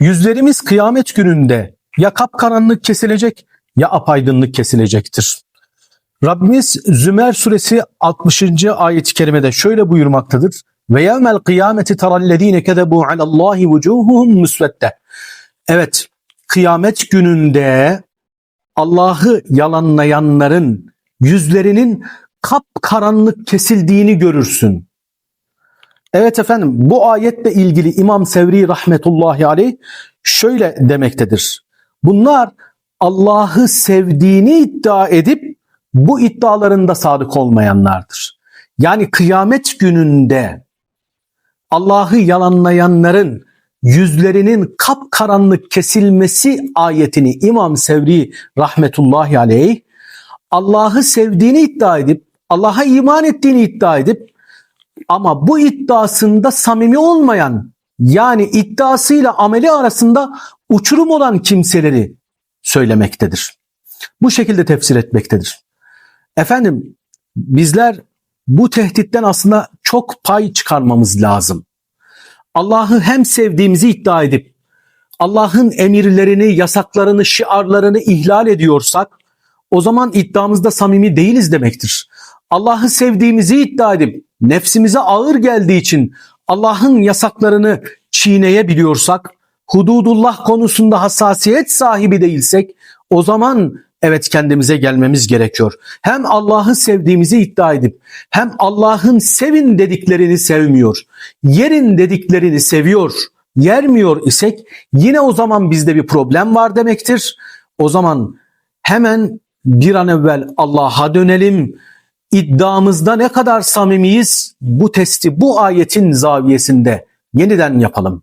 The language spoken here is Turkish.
Yüzlerimiz kıyamet gününde ya kapkaranlık kesilecek ya apaydınlık kesilecektir. Rabbimiz Zümer suresi 60. ayet-i kerimede şöyle buyurmaktadır. Ve yevmel kıyameti terallezine kezebu alallahi vucuhuhum musvedde. Evet, kıyamet gününde Allah'ı yalanlayanların yüzlerinin kapkaranlık kesildiğini görürsün. Evet efendim bu ayetle ilgili İmam Sevri rahmetullahi aleyh şöyle demektedir. Bunlar Allah'ı sevdiğini iddia edip bu iddialarında sadık olmayanlardır. Yani kıyamet gününde Allah'ı yalanlayanların yüzlerinin kapkaranlık kesilmesi ayetini İmam Sevri rahmetullahi aleyh Allah'ı sevdiğini iddia edip Allah'a iman ettiğini iddia edip ama bu iddiasında samimi olmayan yani iddiasıyla ameli arasında uçurum olan kimseleri söylemektedir. Bu şekilde tefsir etmektedir. Efendim bizler bu tehditten aslında çok pay çıkarmamız lazım. Allah'ı hem sevdiğimizi iddia edip Allah'ın emirlerini, yasaklarını, şiarlarını ihlal ediyorsak o zaman iddiamızda samimi değiliz demektir. Allah'ı sevdiğimizi iddia edip nefsimize ağır geldiği için Allah'ın yasaklarını çiğneyebiliyorsak, hududullah konusunda hassasiyet sahibi değilsek o zaman evet kendimize gelmemiz gerekiyor. Hem Allah'ı sevdiğimizi iddia edip hem Allah'ın sevin dediklerini sevmiyor, yerin dediklerini seviyor, yermiyor isek yine o zaman bizde bir problem var demektir. O zaman hemen bir an evvel Allah'a dönelim. İddiamızda ne kadar samimiyiz bu testi bu ayetin zaviyesinde yeniden yapalım.